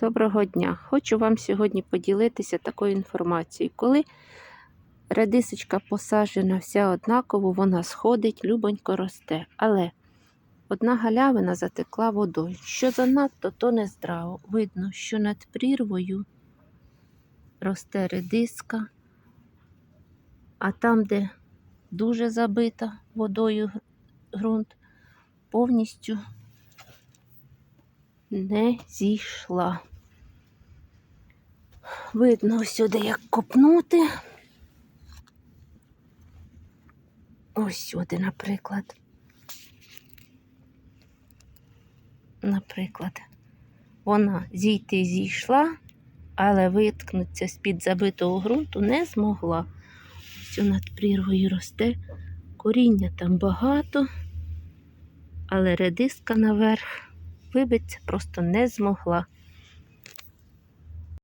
Доброго дня! Хочу вам сьогодні поділитися такою інформацією. Коли редисочка посаджена вся однаково, вона сходить, любонько росте. Але одна галявина затекла водою. Що занадто, то не здраво. Видно, що над прірвою росте редиска, а там, де дуже забита водою ґрунт, повністю не зійшла. Видно сюди, як копнути. Ось сюди, наприклад. Наприклад, вона зійти зійшла, але виткнутися з-під забитого ґрунту не змогла. Ось над прірвою росте, коріння там багато, але редиска наверх вибиться просто не змогла.